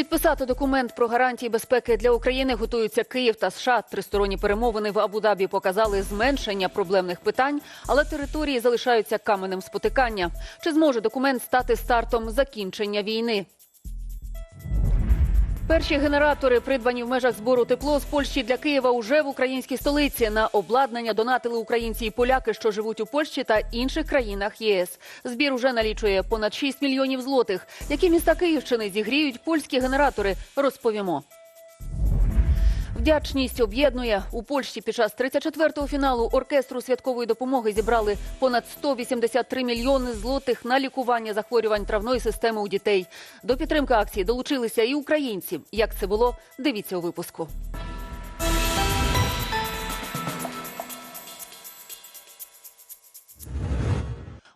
Підписати документ про гарантії безпеки для України готуються Київ та США. Тристоронні перемовини в Абу-Дабі показали зменшення проблемних питань, але території залишаються каменем спотикання. Чи зможе документ стати стартом закінчення війни? Перші генератори, придбані в межах збору тепло з Польщі для Києва, уже в українській столиці. На обладнання донатили українці і поляки, що живуть у Польщі та інших країнах ЄС. Збір уже налічує понад 6 мільйонів злотих. Які міста Київщини зігріють польські генератори, розповімо. Вдячність об'єднує у Польщі під час 34-го фіналу оркестру святкової допомоги зібрали понад 183 мільйони злотих на лікування захворювань травної системи у дітей. До підтримки акції долучилися і українці. Як це було? Дивіться у випуску.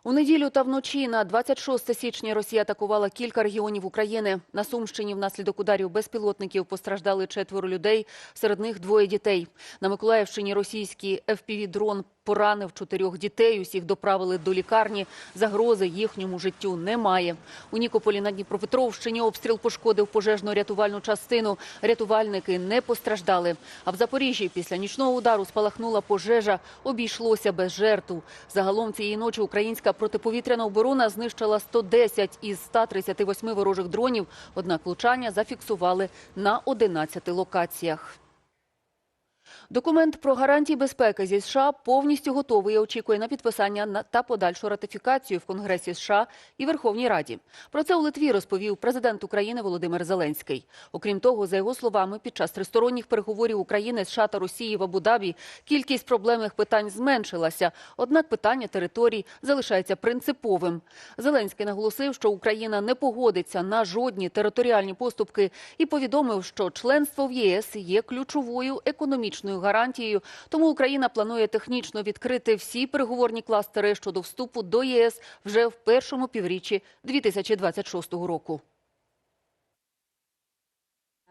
У неділю та вночі на 26 січня Росія атакувала кілька регіонів України. На Сумщині внаслідок ударів безпілотників постраждали четверо людей, серед них двоє дітей. На Миколаївщині російський FPV-дрон поранив чотирьох дітей. Усіх доправили до лікарні. Загрози їхньому життю немає. У Нікополі на Дніпропетровщині обстріл пошкодив пожежно-рятувальну частину. Рятувальники не постраждали. А в Запоріжжі після нічного удару спалахнула пожежа. Обійшлося без жертв. Загалом цієї ночі українська протиповітряна оборона знищила 110 із 138 ворожих дронів. Однак влучання зафіксували на 11 локаціях. Документ про гарантії безпеки зі США повністю готовий і очікує на підписання та подальшу ратифікацію в Конгресі США і Верховній Раді. Про це у Литві розповів президент України Володимир Зеленський. Окрім того, за його словами, під час тристоронніх переговорів України, США та Росії в Абу-Дабі кількість проблемних питань зменшилася. Однак питання територій залишається принциповим. Зеленський наголосив, що Україна не погодиться на жодні територіальні поступки і повідомив, що членство в ЄС є ключовою економічною гарантією. Тому Україна планує технічно відкрити всі переговорні кластери щодо вступу до ЄС вже в першому півріччі 2026 року.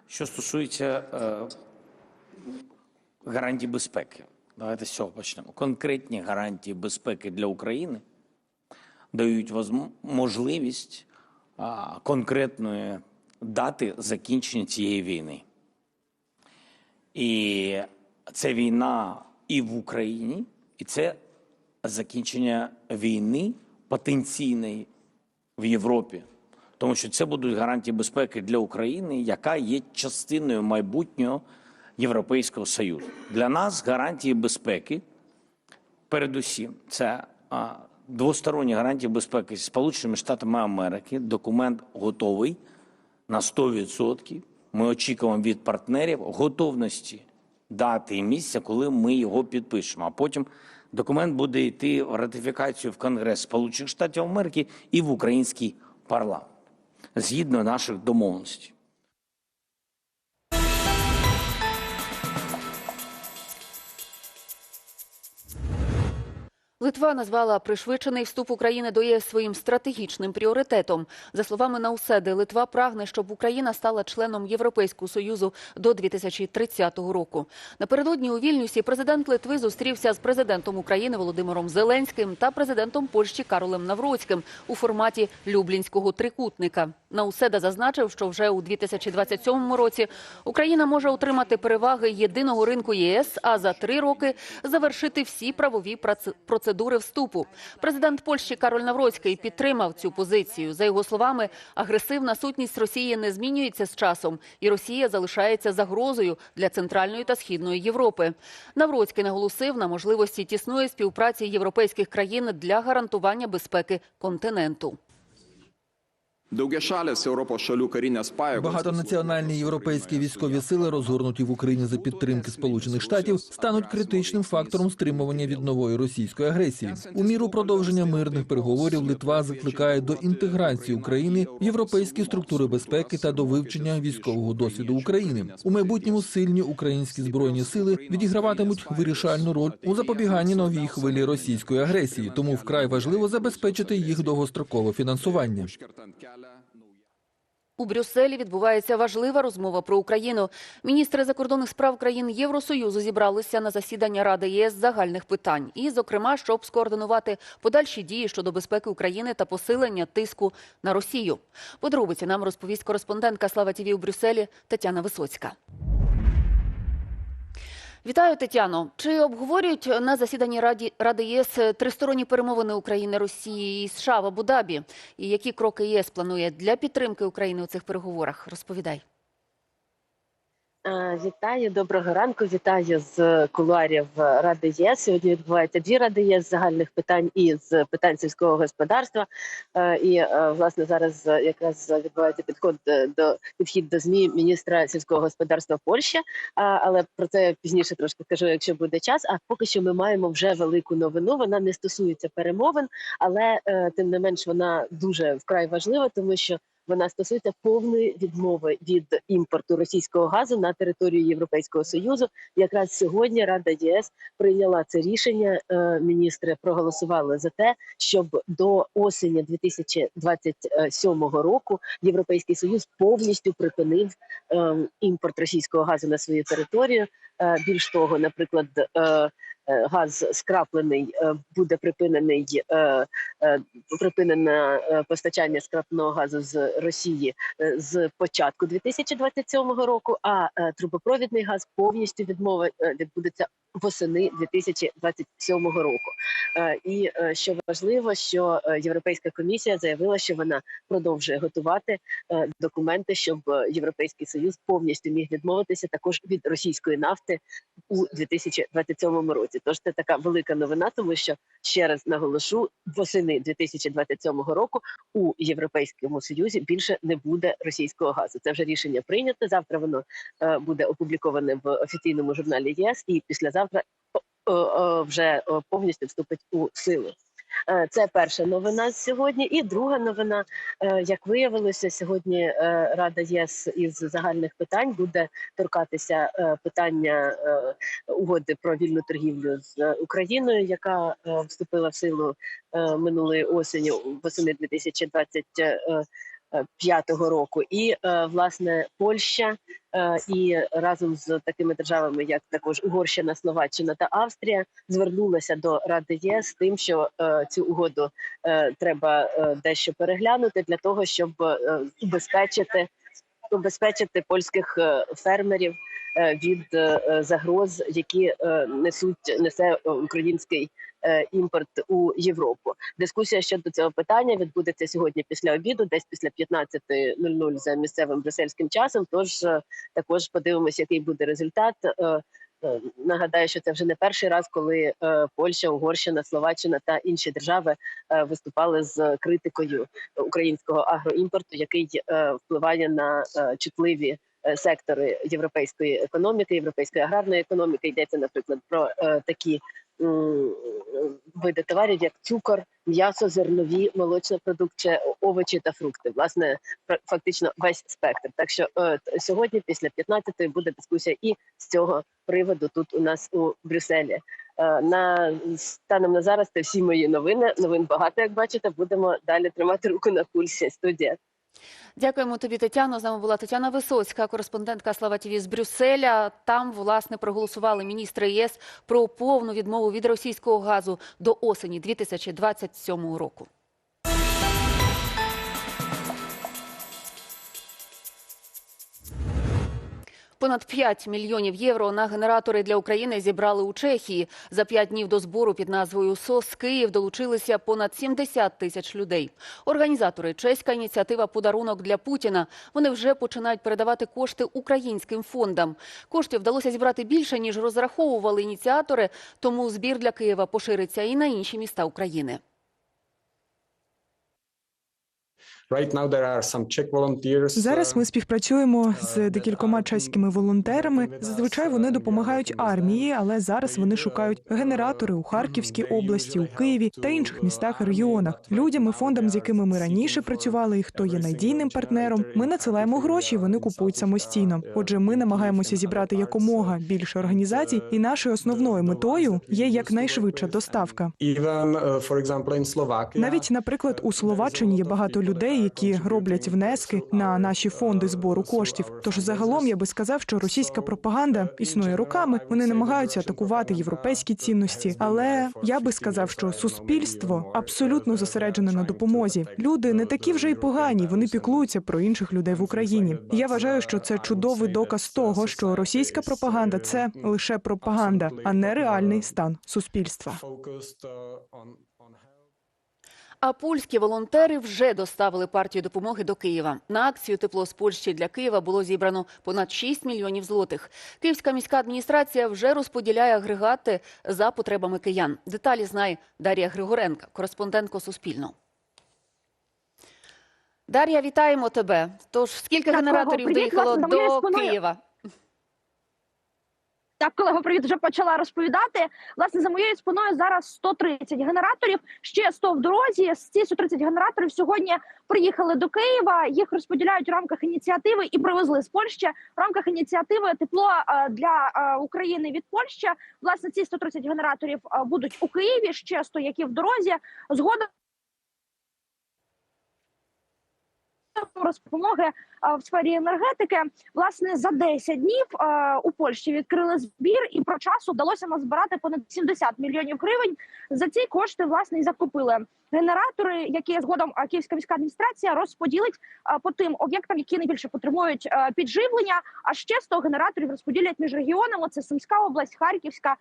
Що стосується е, гарантій безпеки, давайте з цього почнемо. Конкретні гарантії безпеки для України дають можливість а, конкретної дати закінчення цієї війни. І це війна і в Україні, і це закінчення війни потенційної в Європі. Тому що це будуть гарантії безпеки для України, яка є частиною майбутнього Європейського Союзу. Для нас гарантії безпеки, передусім, це двосторонні гарантії безпеки зі Сполученими Штатами Америки. Документ готовий на 100%. Ми очікуємо від партнерів готовності дати і місця, коли ми його підпишемо. А потім документ буде йти в ратифікацію в Конгрес Сполучених Штатів Америки і в український парламент згідно наших домовленостей. Литва назвала пришвидшений вступ України до ЄС своїм стратегічним пріоритетом. За словами Науседи, Литва прагне, щоб Україна стала членом Європейського союзу до 2030 року. Напередодні у Вільнюсі президент Литви зустрівся з президентом України Володимиром Зеленським та президентом Польщі Каролем Навроцьким у форматі Люблінського трикутника. Науседа зазначив, що вже у 2027 році Україна може отримати переваги єдиного ринку ЄС, а за три роки завершити всі правові прац- процедури вступу. Президент Польщі Кароль Навроцький підтримав цю позицію. За його словами, агресивна сутність Росії не змінюється з часом, і Росія залишається загрозою для центральної та східної Європи. Навроцький наголосив на можливості тісної співпраці європейських країн для гарантування безпеки континенту. Багатонаціональні європейські військові сили, розгорнуті в Україні за підтримки Сполучених Штатів, стануть критичним фактором стримування від нової російської агресії. У міру продовження мирних переговорів Литва закликає до інтеграції України в європейські структури безпеки та до вивчення військового досвіду України. У майбутньому сильні українські збройні сили відіграватимуть вирішальну роль у запобіганні новій хвилі російської агресії. Тому вкрай важливо забезпечити їх довгострокове фінансування. Naujam- У Брюсселі відбувається важлива розмова про Україну. Міністри закордонних справ країн Євросоюзу зібралися на засідання Ради ЄС загальних питань, і, зокрема, щоб скоординувати подальші дії щодо безпеки України та посилення тиску на Росію. Подробиці нам розповість кореспондентка Слава ТІВІ у Брюсселі Тетяна Висоцька. Вітаю, Тетяно. Чи обговорюють на засіданні Раді Ради ЄС тристоронні перемовини України, Росії і США в Абу-Дабі? І які кроки ЄС планує для підтримки України у цих переговорах? Розповідай. Вітаю, доброго ранку. Вітаю з кулуарів Ради ЄС. Сьогодні відбуваються дві ради ЄС загальних питань і з питань сільського господарства. Е, І е, власне зараз якраз відбувається підход е, до підхід до змі міністра сільського господарства Польщі. Але про це пізніше трошки скажу, якщо буде час. А поки що ми маємо вже велику новину. Вона не стосується перемовин, але тим не менш вона дуже вкрай важлива, тому що вона стосується повної відмови від імпорту російського газу на територію Європейського союзу. Якраз сьогодні Рада ЄС прийняла це рішення. Е, Міністри проголосували за те, щоб до осені 2027 року Європейський союз повністю припинив е, імпорт російського газу на свою територію. Е, Більш того, наприклад, е, е, газ скраплений буде припинений припинене е, постачання скрапного газу з Росії з початку 2027 року. А трубопровідний газ повністю відмова відбудеться восени 2027 року. Е, І е, що важливо, що е, Європейська комісія заявила, що вона продовжує готувати документи, щоб Європейський союз повністю міг відмовитися також від російської нафти у 2027 році. Тож це така велика новина, тому що ще раз наголошу, восени 2027 року у Європейському Союзі більше не буде російського газу. Це вже рішення прийнято. Завтра воно буде опубліковане в офіційному журналі ЄС, і післязавтра е, е, вже е, повністю вступить у силу. Е, Це перша новина сьогодні. І друга новина, е, як виявилося, сьогодні е, Рада ЄС із загальних питань буде торкатися е, питання е, угоди про вільну торгівлю з е, Україною, яка е, вступила в силу е, минулої осені восени 2025 року. І е, власне Польща е, і разом з такими державами, як також Угорщина, Словаччина та Австрія, звернулася до Ради єС тим, що е, цю угоду е, треба е, дещо переглянути для того, щоб е, убезпечити убезпечити польських е, фермерів е, від е, загроз, які е, несуть несе е, український е, імпорт у Європу. Дискусія щодо цього питання відбудеться сьогодні після обіду, десь після 15.00 за місцевим брюссельським часом. Тож е, також подивимося, який буде результат. Е, е, Нагадаю, що це вже не перший раз, коли е, Польща, Угорщина, Словаччина та інші держави е, виступали з критикою українського агроімпорту, який е, впливає на е, чутливі е, сектори європейської економіки, європейської аграрної економіки. Йдеться, наприклад, про е, такі види товарів, як цукор, м'ясо, зернові, молочна продукція, овочі та фрукти. Власне, фактично весь спектр. Так що е, сьогодні, після 15-ї, буде дискусія і з цього приводу тут у нас у Брюсселі. Е, На станом на зараз це всі мої новини. Новин багато, як бачите. Будемо далі тримати руку на пульсі. Студія. Дякуємо тобі, Тетяно. З нами була Тетяна Висоцька, кореспондентка Слава ТІВІ з Брюсселя. Там, власне, проголосували міністри ЄС про повну відмову від російського газу до осені 2027 року. Понад 5 мільйонів євро на генератори для України зібрали у Чехії. За п'ять днів до збору під назвою СОС Київ долучилися понад 70 тисяч людей. Організатори чеська ініціатива Подарунок для Путіна. Вони вже починають передавати кошти українським фондам. Коштів вдалося зібрати більше ніж розраховували ініціатори. Тому збір для Києва пошириться і на інші міста України. Зараз ми співпрацюємо з декількома чеськими волонтерами. Зазвичай вони допомагають армії, але зараз вони шукають генератори у Харківській області, у Києві та інших містах і регіонах. Людям і фондам, з якими ми раніше працювали, і хто є надійним партнером, ми надсилаємо гроші, і вони купують самостійно. Отже, ми намагаємося зібрати якомога більше організацій, і нашою основною метою є якнайшвидша доставка. Uh, Навіть, наприклад, у Словаччині є багато людей. Які роблять внески на наші фонди збору коштів. Тож загалом я би сказав, що російська пропаганда існує роками. Вони намагаються атакувати європейські цінності. Але я би сказав, що суспільство абсолютно зосереджене на допомозі. Люди не такі вже й погані. Вони піклуються про інших людей в Україні. Я вважаю, що це чудовий доказ того, що російська пропаганда це лише пропаганда, а не реальний стан суспільства. А польські волонтери вже доставили партію допомоги до Києва. На акцію Тепло з Польщі для Києва було зібрано понад 6 мільйонів злотих. Київська міська адміністрація вже розподіляє агрегати за потребами киян. Деталі знає Дар'я Григоренка, кореспондентка Суспільного. Дар'я, вітаємо тебе. Тож скільки Так, генераторів привіт, доїхало до. Києва? Так, колего, привіт, вже почала розповідати. Власне, за моєю спиною зараз 130 генераторів, ще 100 в дорозі. З ці 130 генераторів сьогодні приїхали до Києва. Їх розподіляють в рамках ініціативи і привезли з Польщі в рамках ініціативи тепло е, для е, України від Польщі. Власне, ці 130 генераторів е, будуть у Києві. Ще 100, які в дорозі. Згодом розпомоги в сфері енергетики. Власне, за 10 днів у Польщі відкрили збір, і про часу вдалося назбирати понад 70 мільйонів гривень. За ці кошти власне і закупили генератори, які згодом Київська міська адміністрація розподілить по тим об'єктам, які найбільше потребують підживлення. А ще 100 генераторів розподілять між регіонами. Це Сумська область, Харківська.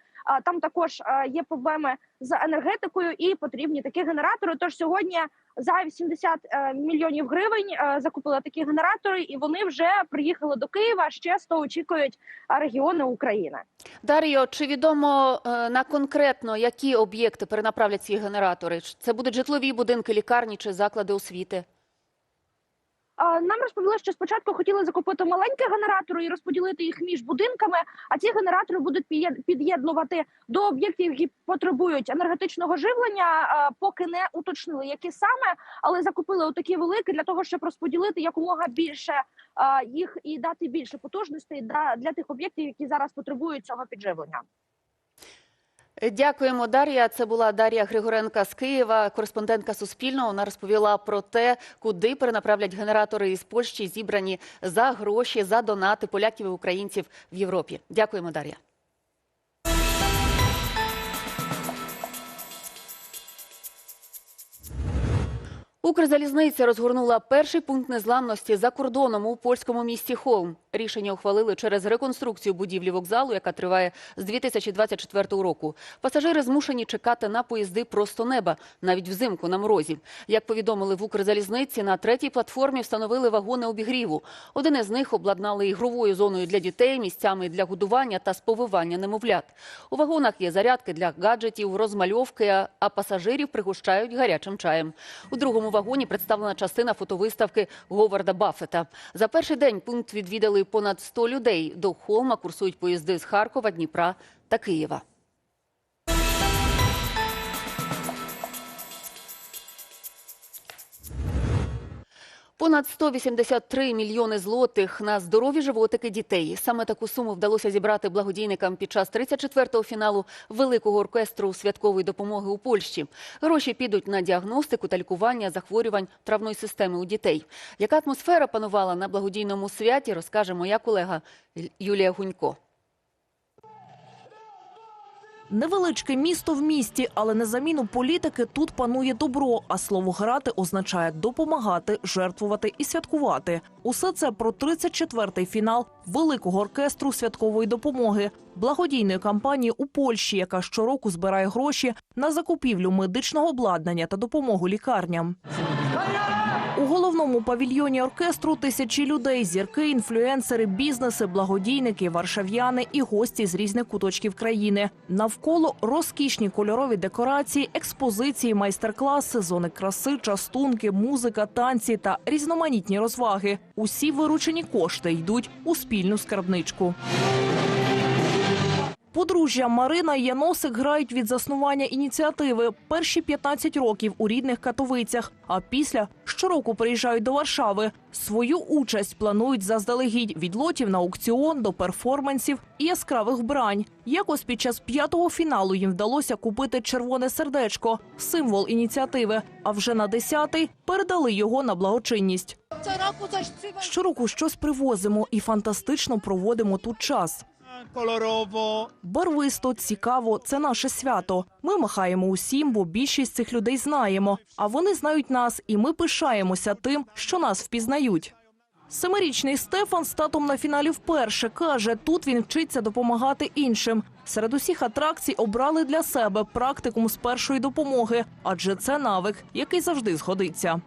Там також є проблеми з енергетикою і потрібні такі генератори. Тож сьогодні за 80 е, мільйонів гривень закупила закупили такі генератори, і вони вже приїхали до Києва. Ще 100 очікують е, регіони України. Дар'yo, чи відомо е, на конкретно які об'єкти перенаправлять ці генератори? Це будуть житлові будинки, лікарні чи заклади освіти? Нам розповіли, що спочатку хотіли закупити маленькі генератори і розподілити їх між будинками. А ці генератори будуть під'єднувати до об'єктів, які потребують енергетичного живлення. Поки не уточнили, які саме, але закупили отакі великі для того, щоб розподілити якомога більше їх і дати більше потужностей для тих об'єктів, які зараз потребують цього підживлення. Е, Дякуємо, Дар'я. Це була Дар'я Григоренка з Києва, кореспондентка Суспільного. Вона розповіла про те, куди перенаправлять генератори із Польщі, зібрані за гроші, за донати поляків і українців в Європі. Дякуємо, Дар'я. Укрзалізниця розгорнула перший пункт незламності за кордоном у польському місті Холм. Рішення ухвалили через реконструкцію будівлі вокзалу, яка триває з 2024 року. Пасажири змушені чекати на поїзди просто неба, навіть взимку на морозі. Як повідомили в Укрзалізниці, на третій платформі встановили вагони обігріву. Один із них обладнали ігровою зоною для дітей, місцями для годування та сповивання немовлят. У вагонах є зарядки для гаджетів, розмальовки, а- пасажирів пригощають гарячим чаєм. У другому вагоні представлена частина фотовиставки Говарда Баффета. За перший день пункт відвідали понад 100 людей. До Холма курсують поїзди з Харкова, Дніпра та Києва. Понад 183 мільйони злотих на здорові животики дітей. Саме таку суму вдалося зібрати благодійникам під час 34-го фіналу великого оркестру святкової допомоги у Польщі. Гроші підуть на діагностику та лікування захворювань травної системи у дітей. Яка атмосфера панувала на благодійному святі, розкаже моя колега Юлія Гунько. Невеличке місто в місті, але на заміну політики тут панує добро. А слово грати означає допомагати, жертвувати і святкувати. Усе це про 34-й фінал великого оркестру святкової допомоги, благодійної кампанії у Польщі, яка щороку збирає гроші на закупівлю медичного обладнання та допомогу лікарням. У головному павільйоні оркестру тисячі людей, зірки, інфлюенсери, бізнеси, благодійники, варшав'яни і гості з різних куточків країни. Навколо розкішні кольорові декорації, експозиції, майстер-класи, зони краси, частунки, музика, танці та різноманітні розваги. Усі виручені кошти йдуть у спільну скарбничку. Подружжя Марина і Яносик грають від заснування ініціативи перші 15 років у рідних Катовицях, а після щороку приїжджають до Варшави. Свою участь планують заздалегідь від лотів на аукціон до перформансів і яскравих вбрань. Якось під час п'ятого фіналу їм вдалося купити червоне сердечко, символ ініціативи. А вже на десятий передали його на благочинність. Щороку щось привозимо і фантастично проводимо тут час. Барвисто, цікаво, це наше свято. Ми махаємо усім, бо більшість цих людей знаємо. А вони знають нас, і ми пишаємося тим, що нас впізнають. Семирічний Стефан з татом на фіналі вперше каже, тут він вчиться допомагати іншим. Серед усіх атракцій обрали для себе практикум з першої допомоги, адже це навик, який завжди згодиться.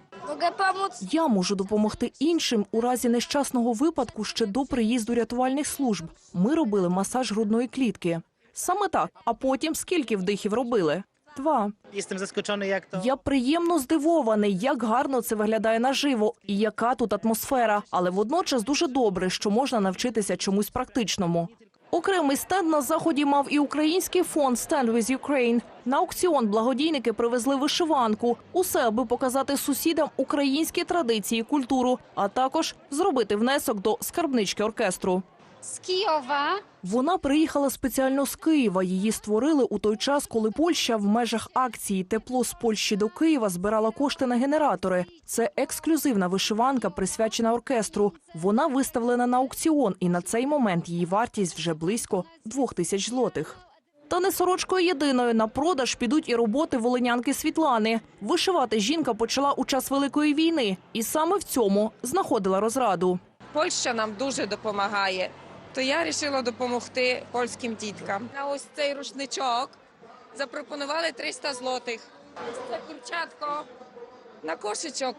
Я можу допомогти іншим у разі нещасного випадку ще до приїзду рятувальних служб. Ми робили масаж грудної клітки. Саме так. А потім скільки вдихів робили? Два. Zaskoczony, jak to. Я приємно здивований, як гарно це виглядає наживо і яка тут атмосфера. Але водночас дуже добре, що можна навчитися чомусь практичному. Окремий стенд на заході мав і український фонд Stand with Ukraine. На аукціон благодійники привезли вишиванку. Усе, аби показати сусідам українські традиції і культуру, а також зробити внесок до скарбнички оркестру. Z Kijowa. Вона приїхала спеціально з Києва. Її створили у той час, коли Польща в межах акції Тепло з Польщі до Києва збирала кошти на генератори. Це ексклюзивна вишиванка, присвячена оркестру. Вона виставлена на аукціон, і на цей момент її вартість вже близько двох тисяч злотих. Та не сорочкою єдиною на продаж підуть і роботи волинянки Світлани. Вишивати жінка почала у час великої війни, і саме в цьому знаходила розраду. Польща нам дуже допомагає. То я вирішила допомогти польським діткам. На ось цей рушничок запропонували 300 злотих. Це курчатко на кошечок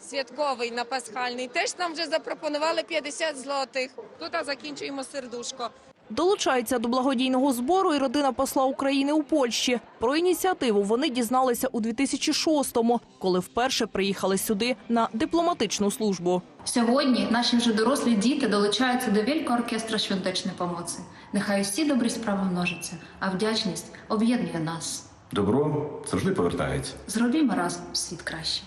святковий, на пасхальний. Теж нам вже запропонували 50 злотих. Тут закінчуємо сердушко. Долучається до благодійного збору і родина посла України у Польщі. Про ініціативу вони дізналися у 2006-му, коли вперше приїхали сюди на дипломатичну службу. Сьогодні наші вже дорослі діти долучаються до Великого оркестра Świątecznej Pomocy. Нехай усі добрі справи множаться, а вдячність об'єднує нас. Добро завжди повертається. Зробімо разом світ краще.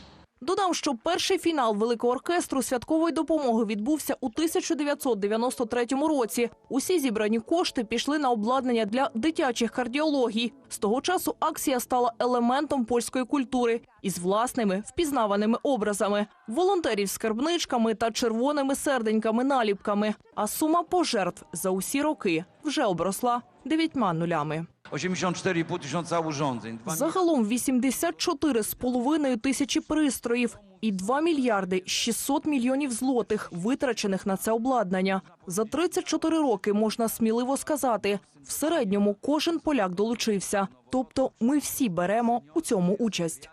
Додам, що перший фінал великого оркестру святкової допомоги відбувся у 1993 році. Усі зібрані кошти пішли на обладнання для дитячих кардіологій. З того часу акція стала елементом польської культури із власними впізнаваними образами, волонтерів з скарбничками та червоними серденьками наліпками. А сума пожертв за усі роки вже обросла дев'ятьма нулями. 84,5 tysiąca urządzeń. Dwa Загалом 84,5 тисячі пристроїв і 2 мільярди 600 мільйонів злотих витрачених на це обладнання. За 34 роки можна сміливо сказати, в середньому кожен поляк долучився. Тобто ми всі беремо у цьому участь.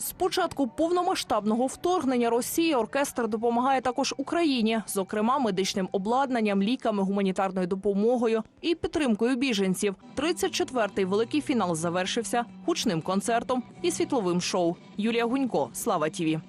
З початку повномасштабного вторгнення Росії оркестр допомагає також Україні, зокрема медичним обладнанням, ліками, гуманітарною допомогою і підтримкою біженців. 34-й великий фінал завершився гучним концертом і світловим шоу. Юлія Гунько, Слава Тіві.